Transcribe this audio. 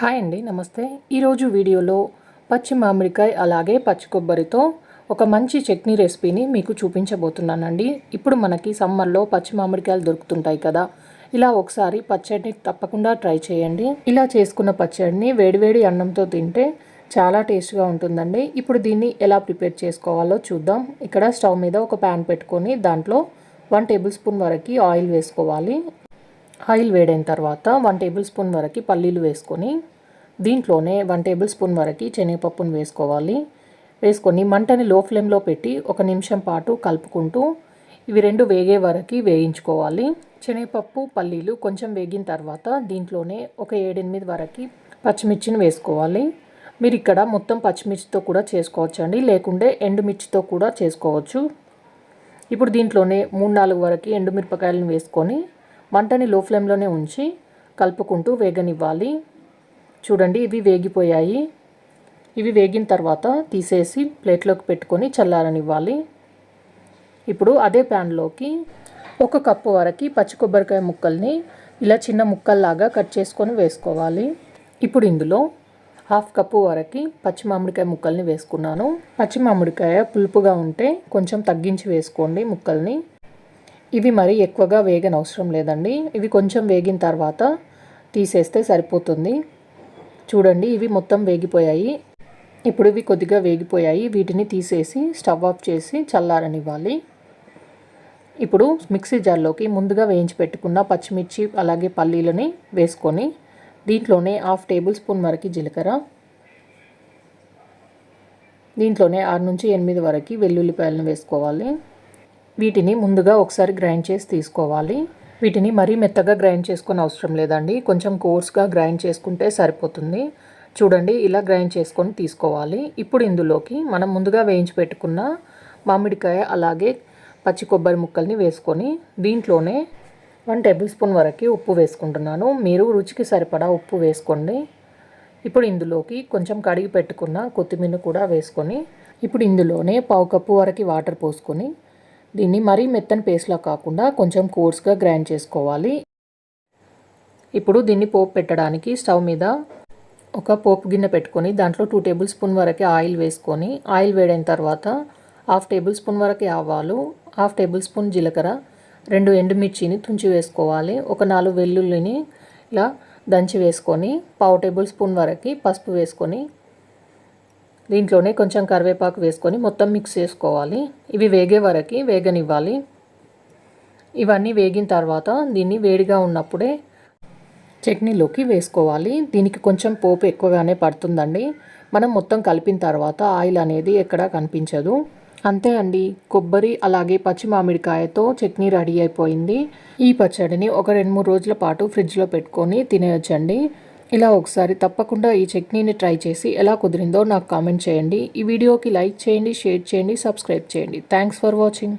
Hi అండి నమస్తే. ఈరోజు వీడియోలో పచ్చి మామిడికాయ అలాగే పచ్చి కొబ్బరితో ఒక మంచి చట్నీ రెసిపీని మీకు చూపించబోతున్నానండి. ఇప్పుడు మనకి సమ్మర్లో పచ్చి మామిడికాయలు దొరుకుతుంటాయి కదా. ఇలా ఒకసారి పచ్చడిని తప్పకుండా ట్రై చేయండి. ఇలా చేసుకున్న పచ్చడిని వేడివేడి అన్నంతో తింటే చాలా టేస్ట్గా ఉంటుందండి. ఇప్పుడు దీన్ని ఎలా ప్రిపేర్ చేసుకోవాలో చూద్దాం. ఇక్కడ స్టవ్ మీద ఒక ప్యాన్ పెట్టుకొని దాంట్లో వన్ టేబుల్ స్పూన్ వరకు ఆయిల్ వేసుకోవాలి. ఆయిల్ వేడైన తర్వాత వన్ టేబుల్ స్పూన్ వరకు పల్లీలు వేసుకొని దీంట్లోనే వన్ టేబుల్ స్పూన్ వరకు శనగపప్పును వేసుకోవాలి. వేసుకొని మంటని లో ఫ్లేమ్లో పెట్టి ఒక నిమిషం పాటు కలుపుకుంటూ ఇవి రెండు వేగే వరకు వేయించుకోవాలి. శనగపప్పు పల్లీలు కొంచెం వేగిన తర్వాత దీంట్లోనే ఒక ఏడెనిమిది వరకు పచ్చిమిర్చిని వేసుకోవాలి. మీరు ఇక్కడ మొత్తం పచ్చిమిర్చితో కూడా చేసుకోవచ్చు అండి లేకుంటే ఎండుమిర్చితో కూడా చేసుకోవచ్చు. ఇప్పుడు దీంట్లోనే మూడు నాలుగు వరకు ఎండుమిరపకాయలను వేసుకొని మంటని లో ఫ్లేమ్లోనే ఉంచి కలుపుకుంటూ వేగనివ్వాలి. చూడండి ఇవి వేగిపోయాయి. ఇవి వేగిన తర్వాత తీసేసి ప్లేట్లోకి పెట్టుకొని చల్లారనివ్వాలి. ఇప్పుడు అదే ప్యాన్లోకి ఒక కప్పు వరకు పచ్చి కొబ్బరికాయ ముక్కల్ని ఇలా చిన్న ముక్కల్లాగా కట్ చేసుకొని వేసుకోవాలి. ఇప్పుడు ఇందులో హాఫ్ కప్పు వరకు పచ్చి మామిడికాయ ముక్కల్ని వేసుకున్నాను. పచ్చి మామిడికాయ పులుపుగా ఉంటే కొంచెం తగ్గించి వేసుకోండి ముక్కల్ని. ఇవి మరి ఎక్కువగా వేగన అవసరం లేదండి. ఇవి కొంచెం వేగిన తర్వాత తీసేస్తే సరిపోతుంది. చూడండి ఇవి మొత్తం వేగిపోయాయి. ఇప్పుడు ఇవి కొద్దిగా వేగిపోయాయి. వీటిని తీసేసి స్టవ్ ఆఫ్ చేసి చల్లారనివ్వాలి. ఇప్పుడు మిక్సీ జార్లోకి ముందుగా వేయించి పెట్టుకున్న పచ్చిమిర్చి అలాగే పల్లీలని వేసుకొని దీంట్లోనే హాఫ్ టేబుల్ స్పూన్ వరకు జీలకర్ర దీంట్లోనే ఆరు నుంచి ఎనిమిది వరకు వెల్లుల్లిపాయలను వేసుకోవాలి. వీటిని ముందుగా ఒకసారి గ్రైండ్ చేసి తీసుకోవాలి. వీటిని మరీ మెత్తగా గ్రైండ్ చేసుకొని అవసరం లేదండి. కొంచెం కోర్స్గా గ్రైండ్ చేసుకుంటే సరిపోతుంది. చూడండి ఇలా గ్రైండ్ చేసుకొని తీసుకోవాలి. ఇప్పుడు ఇందులోకి మనం ముందుగా వేయించి పెట్టుకున్న మామిడికాయ అలాగే పచ్చి కొబ్బరి ముక్కల్ని వేసుకొని దీంట్లోనే వన్ టేబుల్ స్పూన్ వరకు ఉప్పు వేసుకుంటున్నాను. మీరు రుచికి సరిపడా ఉప్పు వేసుకోండి. ఇప్పుడు ఇందులోకి కొంచెం కడిగి పెట్టుకున్న కొత్తిమీర కూడా వేసుకొని ఇప్పుడు ఇందులోనే పావు కప్పు వరకు వాటర్ పోసుకొని దీన్ని మరీ మెత్తని పేస్ట్లా కాకుండా కొంచెం కోర్స్గా గ్రైండ్ చేసుకోవాలి. ఇప్పుడు దీన్ని పోపు పెట్టడానికి స్టవ్ మీద ఒక పోపు గిన్నె పెట్టుకొని దాంట్లో టూ టేబుల్ స్పూన్ వరకు ఆయిల్ వేసుకొని ఆయిల్ వేడైన తర్వాత హాఫ్ టేబుల్ స్పూన్ వరకు ఆవాలు హాఫ్ టేబుల్ స్పూన్ జీలకర్ర రెండు ఎండుమిర్చిని తుంచి వేసుకోవాలి. ఒక నాలుగు వెల్లుల్లిని ఇలా దంచి వేసుకొని పావు టేబుల్ స్పూన్ వరకు పసుపు వేసుకొని దీంట్లోనే కొంచెం కరివేపాకు వేసుకొని మొత్తం మిక్స్ చేసుకోవాలి. ఇవి వేగే వరకు వేగనివ్వాలి. ఇవన్నీ వేగిన తర్వాత దీన్ని వేడిగా ఉన్నప్పుడే చట్నీలోకి వేసుకోవాలి. దీనికి కొంచెం పోపు ఎక్కువగానే పడుతుందండి. మనం మొత్తం కలిపిన తర్వాత ఆయిల్ అనేది ఎక్కడా కనిపించదు. అంతే అండి. కొబ్బరి అలాగే పచ్చి మామిడికాయతో చట్నీ రెడీ అయిపోయింది. ఈ పచ్చడిని ఒక రెండు మూడు రోజుల పాటు ఫ్రిడ్జ్లో పెట్టుకొని తినేయొచ్చండి. ఇలా ఒకసారి తప్పకుండా ఈ చట్నీని ట్రై చేసి ఎలా కుదిరిందో నాకు కామెంట్ చేయండి. ఈ వీడియోకి లైక్ చేయండి షేర్ చేయండి సబ్స్క్రైబ్ చేయండి. Thanks for watching.